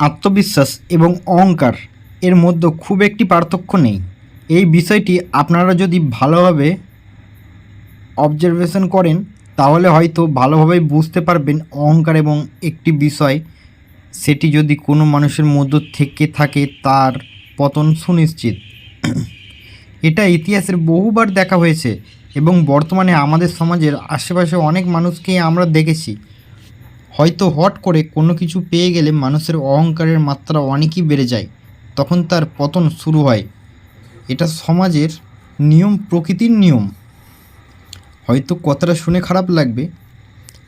আত্মবিশ্বাস এবং অহংকার এর মধ্যে খুব একটি পার্থক্য নেই। এই বিষয়টি আপনারা যদি ভালোভাবে অবজারভেশন করেন, তাহলে হয়তো ভালোভাবে বুঝতে পারবেন অহংকার এবং একটি বিষয়। সেটি যদি কোনো মানুষের মধ্য থেকে থাকে, তার পতন সুনিশ্চিত। এটা ইতিহাসের বহুবার দেখা হয়েছে এবং বর্তমানে আমাদের সমাজের আশেপাশে অনেক মানুষকেই আমরা দেখেছি। হয়তো হট করে কোনো কিছু পেয়ে গেলে মানুষের অহংকারের মাত্রা অনেকই বেড়ে যায়, তখন তার পতন শুরু হয়। এটা সমাজের নিয়ম, প্রকৃতির নিয়ম। হয়তো কথাটা শুনে খারাপ লাগবে।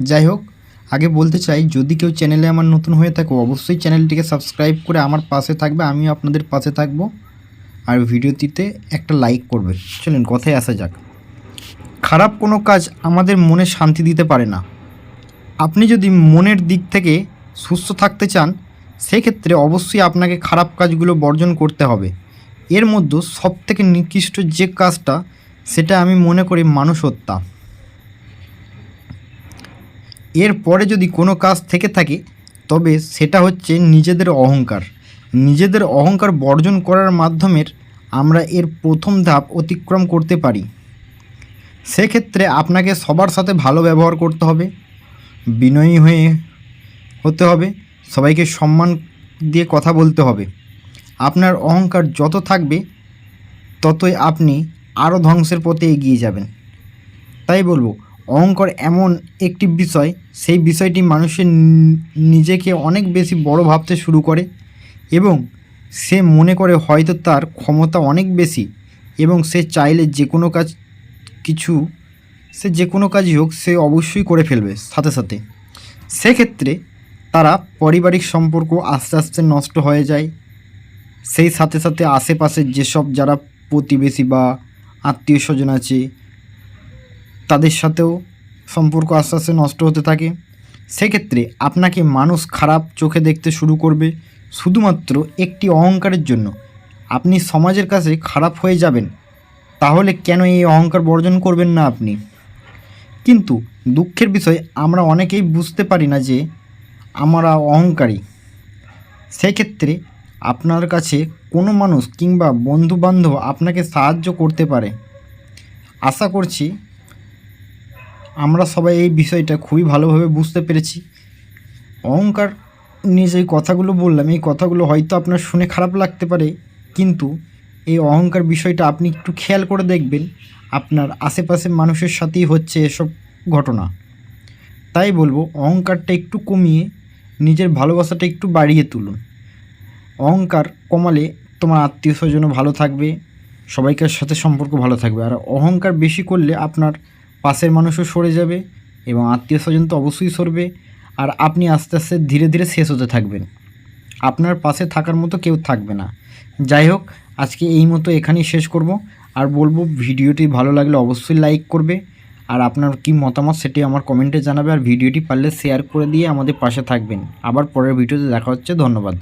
যাই হোক, আগে বলতে চাই, যদি কেউ চ্যানেলে আমার নতুন হয়ে থাকে, অবশ্যই চ্যানেলটিকে সাবস্ক্রাইব করে আমার পাশে থাকবে, আমিও আপনাদের পাশে থাকব। আর ভিডিওটিতে একটা লাইক করবে। চলুন, কথায় আসা যাক। খারাপ কোনো কাজ আমাদের মনে শান্তি দিতে পারে না। আপনি যদি মনের দিক থেকে সুস্থ থাকতে চান, সেক্ষেত্রে অবশ্যই আপনাকে খারাপ কাজগুলো বর্জন করতে হবে। এর মধ্যে সবথেকে নিকৃষ্ট যে কাজটা, সেটা আমি মনে করি মানুষ হত্যা এরপরে যদি কোনো কাজ থেকে থাকে, তবে সেটা হচ্ছে নিজেদের অহংকার। নিজেদের অহংকার বর্জন করার মাধ্যমে আমরা এর প্রথম ধাপ অতিক্রম করতে পারি। সেক্ষেত্রে আপনাকে সবার সাথে ভালো ব্যবহার করতে হবে। বিনয়ী হয়ে হতে হবে, সবাইকে সম্মান দিয়ে কথা বলতে হবে। আপনার অহংকার যত থাকবে, ততই আপনি আরও ধ্বংসের পথে এগিয়ে যাবেন। তাই বলব, অহংকার এমন একটি বিষয়, সেই বিষয়টি মানুষের নিজেকে অনেক বেশি বড় ভাবতে শুরু করে এবং সে মনে করে হয়তো তার ক্ষমতা অনেক বেশি এবং সে চাইলে যে কোনো কাজ কিছু সে যে কোনো কাজই হোক, সে অবশ্যই করে ফেলবে সাথে সাথে। সেক্ষেত্রে তারা পারিবারিক সম্পর্ক আস্তে আস্তে নষ্ট হয়ে যায়। সেই সাথে সাথে আশেপাশের যেসব যারা প্রতিবেশী বা আত্মীয় স্বজন আছে, তাদের সাথেও সম্পর্ক আস্তে আস্তে নষ্ট হতে থাকে। সেক্ষেত্রে আপনাকে মানুষ খারাপ চোখে দেখতে শুরু করবে। শুধুমাত্র একটি অহংকারের জন্য। আপনি সমাজের কাছে খারাপ হয়ে যাবেন। তাহলে কেন এই অহংকার বর্জন করবেন না আপনি? কিন্তু দুঃখের বিষয়, আমরা অনেকেই বুঝতে পারি না যে আমরা অহংকারী। সেক্ষেত্রে আপনার কাছে কোনো মানুষ কিংবা বন্ধু বান্ধব আপনাকে সাহায্য করতে পারে। আশা করছি আমরা সবাই এই বিষয়টা খুবই ভালোভাবে বুঝতে পেরেছি। অহংকার নিয়ে যে কথাগুলো বললাম, এই কথাগুলো হয়তো আপনার শুনে খারাপ লাগতে পারে, কিন্তু এই অহংকার বিষয়টা আপনি একটু খেয়াল করে দেখবেন। আপনার আশেপাশের মানুষের সাথেই হচ্ছে এসব ঘটনা। তাই বলব, অহংকারটা একটু কমিয়ে নিজের ভালোবাসাটা একটু বাড়িয়ে তুলুন। অহংকার কমালে তোমার আত্মীয় স্বজনও ভালো থাকবে, সবাইকার সাথে সম্পর্ক ভালো থাকবে। আর অহংকার বেশি করলে আপনার পাশের মানুষও সরে যাবে এবং আত্মীয় স্বজন তো অবশ্যই সরবে। আর আপনি আস্তে আস্তে ধীরে ধীরে শেষ হতে থাকবেন। আপনার পাশে থাকার মতো কেউ থাকবে না। যাই হোক, আজকে এই মতো এখানেই শেষ করব। আর বলব, ভিডিওটি ভালো লাগলে অবশ্যই লাইক করবে। আর আপনার কি মতামত সেটি আমার কমেন্টে জানাবে। আর ভিডিওটি পারলে শেয়ার করে দিয়ে আমাদের পাশে থাকবেন। আবার পরের ভিডিওতে দেখা হচ্ছে। ধন্যবাদ।